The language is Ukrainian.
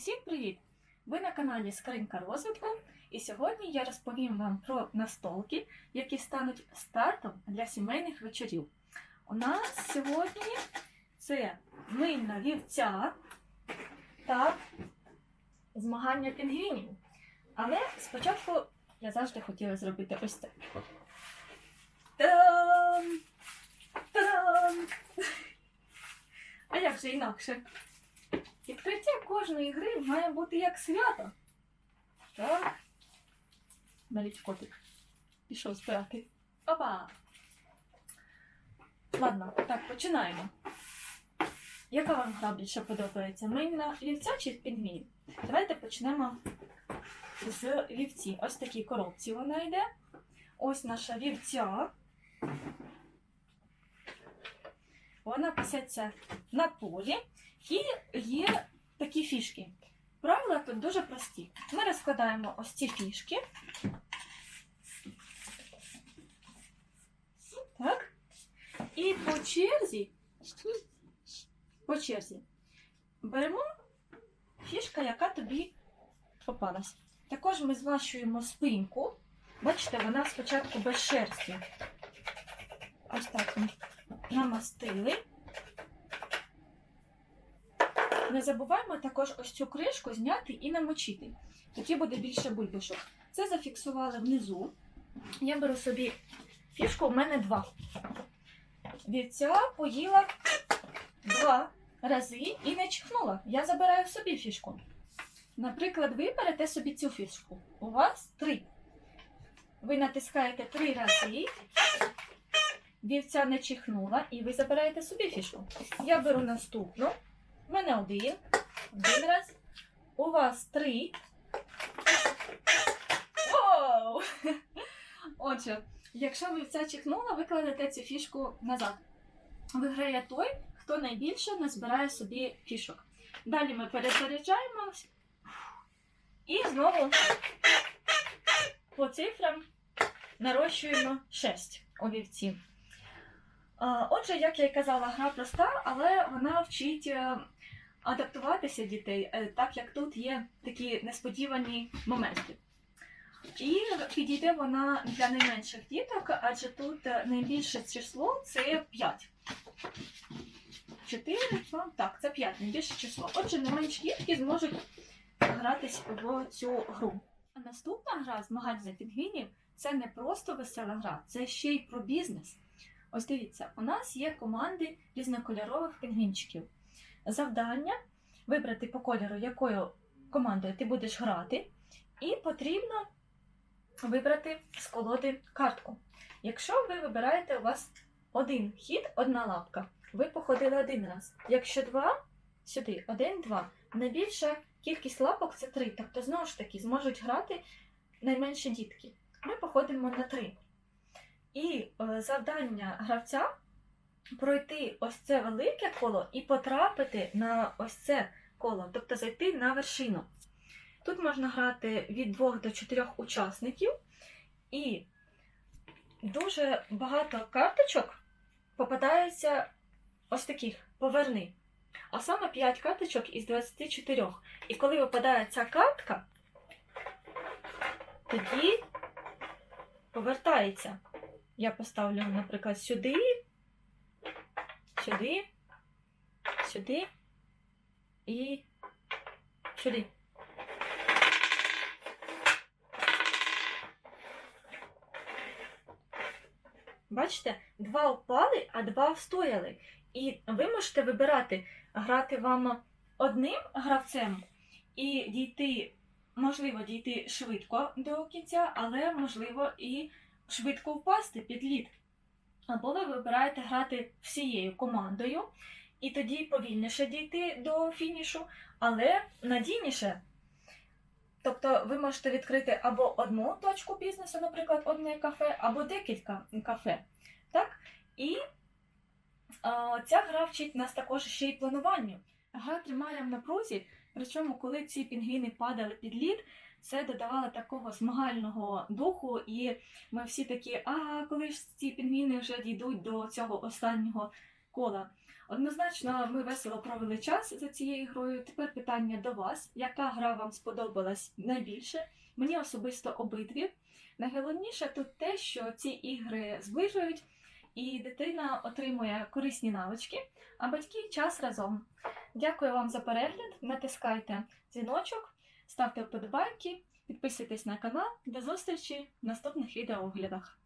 Усім привіт! Ви на каналі Скринька розвитку, і сьогодні я розповім вам про настолки, які стануть стартом для сімейних вечорів. У нас сьогодні це мильна вівця та змагання пінгвінів. Але спочатку я завжди хотіла зробити ось це. Та-дам! Та-дам! А як же інакше? Відкриття кожної гри має бути як свято. Так. Навіть котик. Пішов збирати. Опа! Ладно, так, починаємо. Яка вам гра більше подобається? Мильна вівця чи пінгвін? Давайте почнемо з вівці. Ось такі коробці вона йде. Ось наша вівця. Вона пасеться на полі. І є такі фішки. Правила тут дуже прості. Ми розкладаємо ось ці фішки. Так. І по черзі, по черзі беремо фішка, яка тобі попалась. Також ми змащуємо спинку. Бачите, вона спочатку без шерсті. Ось так ми намастили. Не забуваємо також ось цю кришку зняти і намочити. Тоді буде більше бульбашок. Це зафіксували внизу. Я беру собі фішку, у мене два. Вівця поїла два рази і не чихнула. Я забираю собі фішку. Наприклад, ви берете собі цю фішку. У вас три. Ви натискаєте три рази. Вівця не чихнула, і ви забираєте собі фішку. Я беру наступну. У мене один. Один раз. У вас три. Воу! Отже, якщо вівця чихнула, ви кладете цю фішку назад. Виграє той, хто найбільше назбирає собі фішок. Далі ми перезаряджаємось. І знову по цифрам нарощуємо 6 у вівці. Отже, як я й казала, гра проста, але вона вчить е, адаптуватися дітей, е, так як тут є такі несподівані моменти. І підійде вона для найменших діток, адже тут е, найбільше число це 5. 4, так, це 5, найбільше число. Отже, найменші дітки зможуть гратись в цю гру. А наступна гра змагань за пінгвінів це не просто весела гра, це ще й про бізнес. Ось дивіться, у нас є команди різнокольорових пінгвінчиків. Завдання вибрати по кольору, якою командою ти будеш грати, і потрібно вибрати з колоди картку. Якщо ви вибираєте у вас один хід, одна лапка, ви походили один раз. Якщо два, сюди, один, два. Найбільша кількість лапок це три. Тобто, знову ж таки, зможуть грати найменші дітки. Ми походимо на три. І е, завдання гравця пройти ось це велике коло і потрапити на ось це коло, тобто зайти на вершину. Тут можна грати від двох до чотирьох учасників, і дуже багато карточок попадається ось таких поверни. А саме 5 карточок із 24. І коли випадає ця картка, тоді повертається. Я поставлю, наприклад, сюди, сюди, сюди і сюди. Бачите, два впали, а два встояли. І ви можете вибирати, грати вам одним гравцем і дійти, можливо, дійти швидко до кінця, але можливо і швидко впасти під лід. Або ви вибираєте грати всією командою, і тоді повільніше дійти до фінішу, але надійніше. Тобто ви можете відкрити або одну точку бізнесу, наприклад, одне кафе, або декілька кафе. Так? І а, ця гра вчить нас також ще й плануванню. Гра тримає в напрузі, причому, коли ці пінгвіни падали під лід, це додавало такого змагального духу, і ми всі такі, а коли ж ці пінгвіни вже дійдуть до цього останнього кола. Однозначно, ми весело провели час за цією грою. Тепер питання до вас: яка гра вам сподобалась найбільше? Мені особисто обидві. Найголовніше тут те, що ці ігри зближують, і дитина отримує корисні навички, а батьки час разом. Дякую вам за перегляд. Натискайте дзвіночок, ставте вподобайки, підписуйтесь на канал. До зустрічі в наступних відеооглядах.